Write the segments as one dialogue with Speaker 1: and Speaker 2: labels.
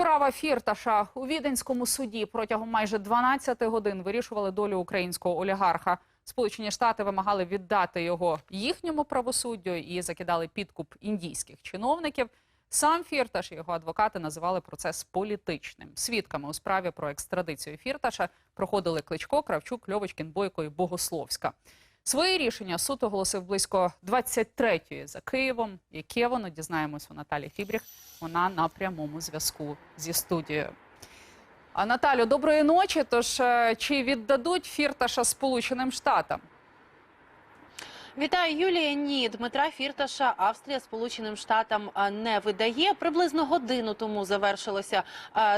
Speaker 1: Справа Фірташа у віденському суді протягом майже 12 годин вирішували долю українського олігарха. Сполучені Штати вимагали віддати його їхньому правосуддю і закидали підкуп індійських чиновників. Сам Фірташ і його адвокати називали процес політичним. Свідками у справі про екстрадицію Фірташа проходили Кличко, Кравчук, Льовочкін, Бойко і Богословська. Своє рішення суд оголосив близько 23-ї за Києвом. Яке воно дізнаємось у Наталі Фібріх. Вона на прямому зв'язку зі студією. А Наталю, доброї ночі. Тож е, чи віддадуть Фірташа Сполученим Штатам?
Speaker 2: Вітаю, Юлія. Ні, Дмитра Фірташа Австрія Сполученим Штатам не видає. Приблизно годину тому завершилося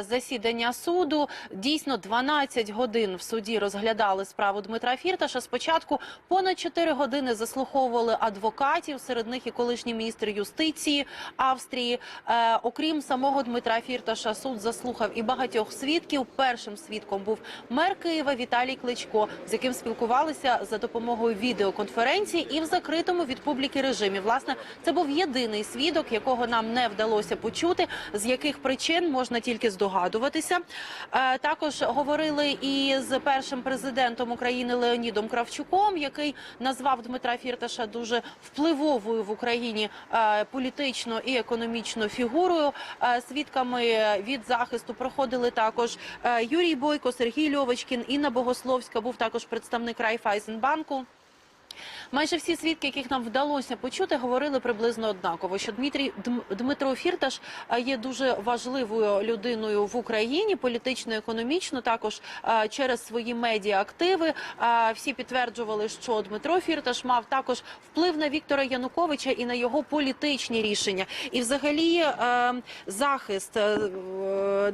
Speaker 2: засідання суду. Дійсно, 12 годин в суді розглядали справу Дмитра Фірташа. Спочатку понад 4 години заслуховували адвокатів, серед них і колишній міністр юстиції Австрії. Е, окрім самого Дмитра Фірташа, суд заслухав і багатьох свідків. Першим свідком був мер Києва Віталій Кличко, з яким спілкувалися за допомогою відеоконференції і в закритому від публіки режимі. Власне, це був єдиний свідок, якого нам не вдалося почути, з яких причин можна тільки здогадуватися. Е, Також говорили і з першим президентом України Леонідом Кравчуком, який назвав Дмитра Фірташа дуже впливовою в Україні е, політично і економічно фігурою. Е, Свідками від захисту проходили також Юрій Бойко, Сергій Льовочкін, Інна Богословська. Був також представник Райфайзенбанку. Майже всі свідки, яких нам вдалося почути, говорили приблизно однаково, що Дмитрій Дм- Дмитро Фірташ є дуже важливою людиною в Україні, політично, економічно, також через свої медіа-активи. Всі підтверджували, що Дмитро Фірташ мав також вплив на Віктора Януковича і на його політичні рішення. І, взагалі, е, захист е,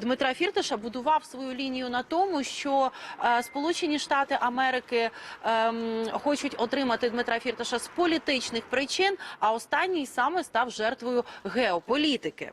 Speaker 2: Дмитра Фірташа будував свою лінію на тому, що е, Сполучені Штати Америки ем, хочуть отримати Дмитра Фірташа з політичних причин, а останній саме став жертвою геополітики.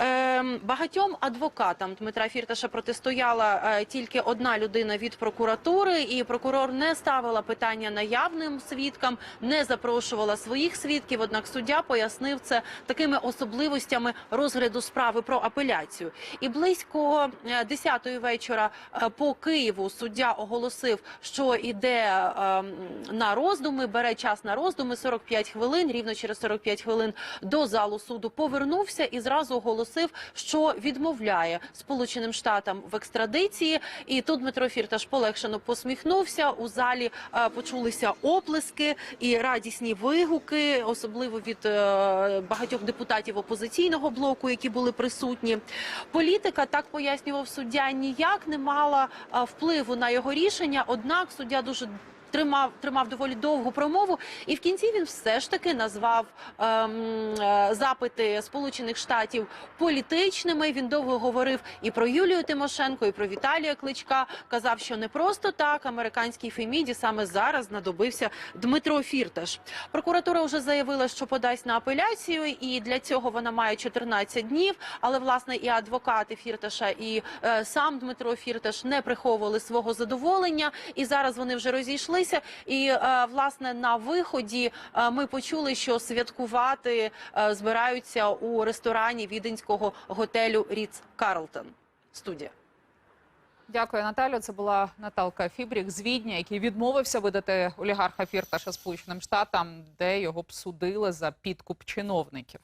Speaker 2: Ем, багатьом адвокатам Дмитра Фірташа протистояла е, тільки одна людина від прокуратури, і прокурор не ставила питання наявним свідкам, не запрошувала своїх свідків. Однак суддя пояснив це такими особливостями розгляду справи про апеляцію. І близько 10-ї вечора е, по Києву суддя оголосив, що іде е, на роздуми, бере час на роздуми 45 хвилин. Рівно через 45 хвилин до залу суду повернувся і зразу оголосив, що відмовляє Сполученим Штатам в екстрадиції. І тут Дмитро Фірташ полегшено посміхнувся. У залі е, почулися оплески і радісні вигуки, особливо від е, багатьох депутатів опозиційного блоку, які були присутні. Політика так пояснював суддя, ніяк не мала е, впливу на його рішення. Однак суддя дуже Тримав тримав доволі довгу промову, і в кінці він все ж таки назвав ем, е, запити Сполучених Штатів політичними. Він довго говорив і про Юлію Тимошенко, і про Віталія Кличка. Казав, що не просто так американській Феміді саме зараз знадобився Дмитро Фірташ. Прокуратура вже заявила, що подасть на апеляцію, і для цього вона має 14 днів. Але власне і адвокати Фірташа, і е, сам Дмитро Фірташ не приховували свого задоволення. І зараз вони вже розійшлися. І е, власне на виході е, ми почули, що святкувати е, збираються у ресторані віденського готелю Ріц Карлтон. Студія.
Speaker 1: Дякую, Наталю. Це була Наталка Фібріх з Відня, який відмовився видати олігарха Фірташа Сполученим Штатам, де його б судили за підкуп чиновників.